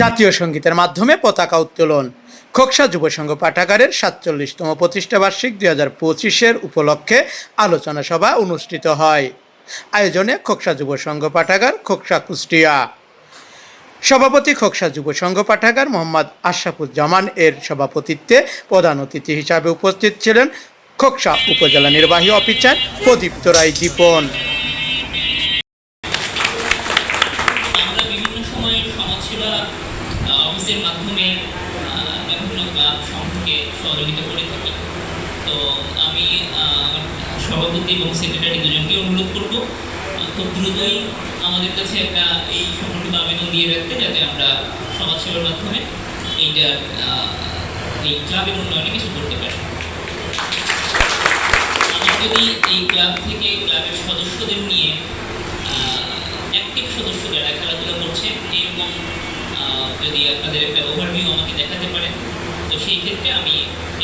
জাতীয় সঙ্গীতের মাধ্যমে পতাকা উত্তোলন। খোকসা যুব সংঘ পাঠাগারের সাতচল্লিশতম প্রতিষ্ঠা বার্ষিক দুই হাজার পঁচিশের উপলক্ষে আলোচনা সভা অনুষ্ঠিত হয়। আয়োজনে খোকসা যুব সংঘ পাঠাগার, খোকসা কুষ্টিয়া। সভাপতি খোকসা যুব সংঘ পাঠাগার মোহাম্মদ আশরাফুজ্জামান এর সভাপতিত্বে প্রধান অতিথি হিসাবে উপস্থিত ছিলেন খোকসা উপজেলা নির্বাহী অফিসার প্রদীপ্ত রায় দীপন। আহ, মাধ্যমে বিভিন্ন ক্লাব সংঘকে সহযোগিতা করে থাকি। তো আমি সভাপতি এবং সেক্রেটারি দুজনকে অনুরোধ করব খুব দ্রুতই আমাদের কাছে একটা এই সংগঠিত আবেদন দিয়ে রাখতে যাতে আমরা সমাজসেবার মাধ্যমে এইটা এই ক্লাবের উন্নয়নে কিছু করতে পারি। যদি এই ক্লাব থেকে ক্লাবের সদস্যদের নিয়ে যদি আপনাদের একটা ওভারভিউ আমাকে দেখাতে পারেন তো সেই ক্ষেত্রে আমি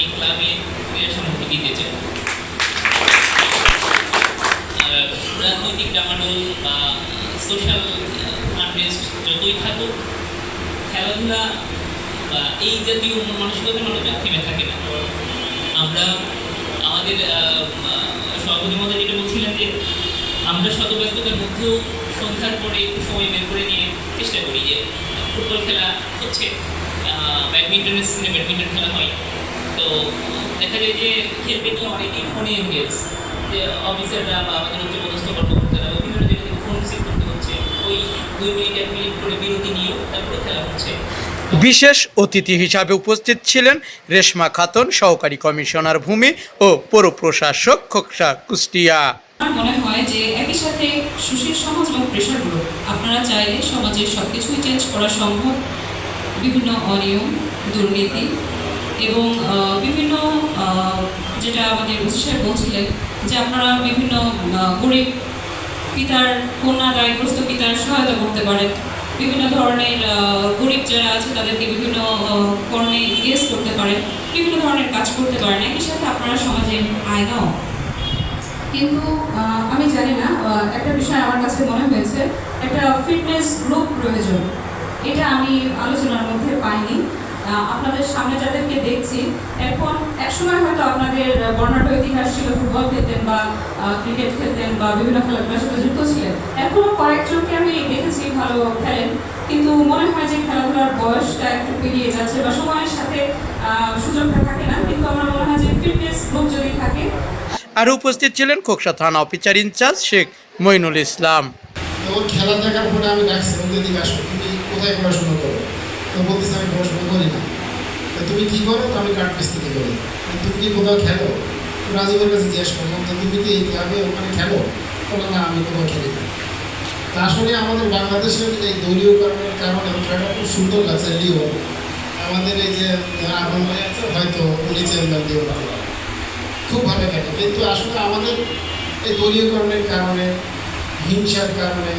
এই ক্লাবে সম্মতি দিতে চাই। রাজনৈতিক ডামাডোল বা সোশ্যাল আনরেস্ট যতই থাকুক, খেলাধুলা বা এই জাতীয় মন মানসিকতা মানুষের থেমে থাকে না। আমরা আমাদের সভাপতি মহোদয় যেটা বলছিলেন যে, আমরা শত ব্যস্ততার মধ্যেও সন্ধ্যার পরে একটু সময় বের করে নিয়ে চেষ্টা করি যে ফুটবল খেলা হচ্ছে ব্যাডমিন্টনের সিজনে ব্যাডমিন্টন খেলা হয়। তো, দেখা যায় যে খেলতে নিয়ে অনেকেই ফোনে এনগেজ যে অফিসাররা বা আমাদের উচ্চ পদস্থ কর্মকর্তারা, বিভিন্ন জায়গা ফোন রিসিভ করতে হচ্ছে। ওই দুই মিনিট, এক মিনিট করে বিরতি নিয়েও তারপরে খেলা হচ্ছে। বিশেষ অতিথি হিসাবে উপস্থিত ছিলেন রেশমা খাতুন, সহকারী কমিশনার ভূমি ও পৌর প্রশাসক খোকসা কুষ্টিয়া। আমার মনে হয় যে একই সাথে সুশীল সমাজ বা প্রেশার গ্রুপ আপনারা চাইলে সমাজের সব কিছুই চেঞ্জ করা সম্ভব। বিভিন্ন অনিয়ম, দুর্নীতি এবং বিভিন্ন যেটা আমাদের উৎসাহে বলছিলেন যে আপনারা বিভিন্ন গরিব পিতার কন্যা দায়গ্রস্ত পিতার সহায়তা করতে পারেন। বিভিন্ন ধরনের গরিব যারা আছে তাদেরকে বিভিন্ন কর্মে ইংগেজ করতে পারেন। বিভিন্ন ধরনের কাজ করতে পারেন। একই সাথে আপনারা সমাজে আয়নাও কিন্তু আমি জানি না একটা বিষয় আমার কাছে মনে হয়েছে, একটা ফিটনেস গ্রুপ প্রয়োজন। এটা আমি আলোচনার মধ্যে পাইনি। আপনাদের সামনে যাদেরকে দেখছি, এখন একসময় হয়তো আপনাদের বর্ণাঢ্য ইতিহাস ছিল, ফুটবল খেলতেন বা ক্রিকেট খেলতেন বা বিভিন্ন খেলাধুলার সাথে যুক্ত ছিলেন। এখনও কয়েকজনকে আমি দেখেছি ভালো খেলেন, কিন্তু মনে হয় যে খেলাধুলার বয়সটা একটু পেরিয়ে যাচ্ছে বা সময়ের সাথে সুযোগটা থাকে না। কিন্তু আমার মনে হয় যে ফিটনেস গ্রুপ যদি থাকে আর উপস্থিত ছিলেন খোকসা থানা officer in charge Sheikh Moinul Islam. আমি তুমি কোথায় পড়াশোনা তো বলতেছে, আমি করি না। তুমি কি করো? আমি করি তুমি কি কোথাও খেলো? তুমি ওখানে খেলো? না, আমি কোথাও খেলি তা আসলে আমাদের বাংলাদেশের এই দলীয় কারণের কারণে খেলাটা খুব সুন্দর লাগছে আমাদের এই যে হয়তো খুব ভালো খেলে। কিন্তু আসলে আমাদের এই দলীয়করণের কারণে হিংসার কারণে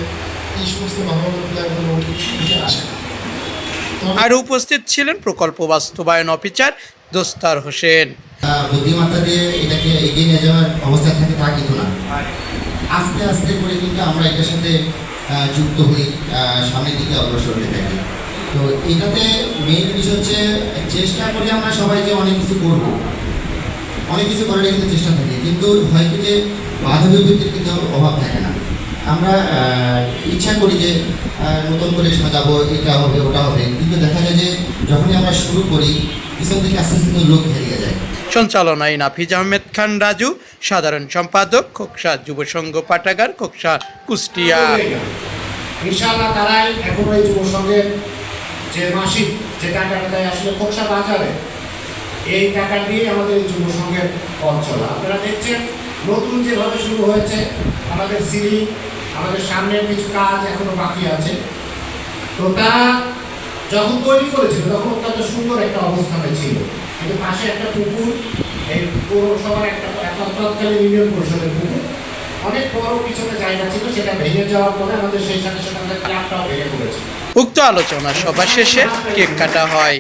এই সমস্ত উঠে উঠে আসে না। আর উপস্থিত ছিলেন প্রকল্প বাস্তবায়ন অফিসার দোস্তার হোসেন। বুদ্ধিমত্তা দিয়ে এটাকে এগিয়ে নিয়ে যাওয়ার অবস্থা থাকে তা কিন্তু না। আস্তে আস্তে করে কিন্তু আমরা এটার সাথে যুক্ত হই সামনের দিকে অগ্রসর হতে থাকি। তো এটাতে মেইন বিষয় হচ্ছে চেষ্টা করি আমরা সবাই যে অনেক কিছু করব। অনেক কিছু করার কিন্তু চেষ্টা থাকে কিন্তু হয়তো যে বাধা বিপত্তির কিন্তু অভাব থাকে না। আমরা ইচ্ছা করি যে নতুন করে সাজাবো এটা হবে ওটা হবে কিন্তু দেখা যায় যে যখনই আমরা শুরু করি পিছন থেকে আস্তে আস্তে লোক হারিয়ে যায়। সঞ্চালনায় নাফিজ আহমেদ খান রাজু সাধারণ সম্পাদক খোকসা যুব সংঘ পাঠাগার খোকসা কুষ্টিয়া। ইনশাআল্লাহ তারাই এখনও এই যুব সংঘের যে মাসিক যে টাকাটা দেয় আসলে খোকসা বাজারে এই টাকা দিয়ে আমাদের যুব সংঘের পথ চলা। আপনারা দেখছেন, নতুন যেভাবে শুরু হয়েছে, আমাদের সিঁড়ি, আমাদের সামনের কিছু কাজ এখনও বাকি আছে। তো তারা যখন তৈরি করেছিল, তখন অত্যন্ত সুন্দর একটা অবস্থানে ছিল। কিন্তু পাশে একটা পুকুর, এই পৌরসভার একটা তৎকালীন ইউনিয়ন পরিষদের পুকুর। অনেক বড় পিছনে জায়গা ছিল, সেটা ভেঙে যাওয়ার পরে আমাদের সেই সাথে সাথে ক্লাবটাও ভেঙে পড়েছে। উক্ত আলোচনা সভা শেষে কেক কাটা হয়।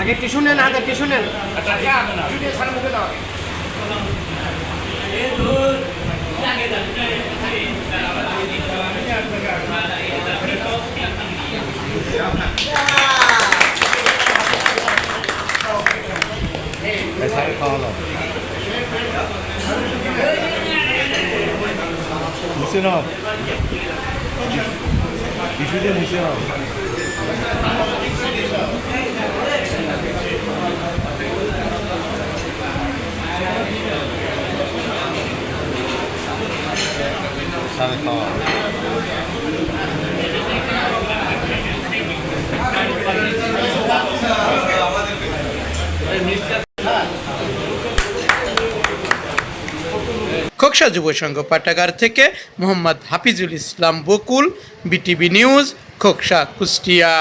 আগে টিস্যু নেন আগে টিস্যু নেন। আগে Montserrat. Il fait des Montserrat. Ça n'est pas. Thank you. Khoksa যুব সংঘ পাঠাগার থেকে মোহাম্মদ হাফিজুল ইসলাম বকুল বিটিভি নিউজ খোকসা কুষ্টিয়া।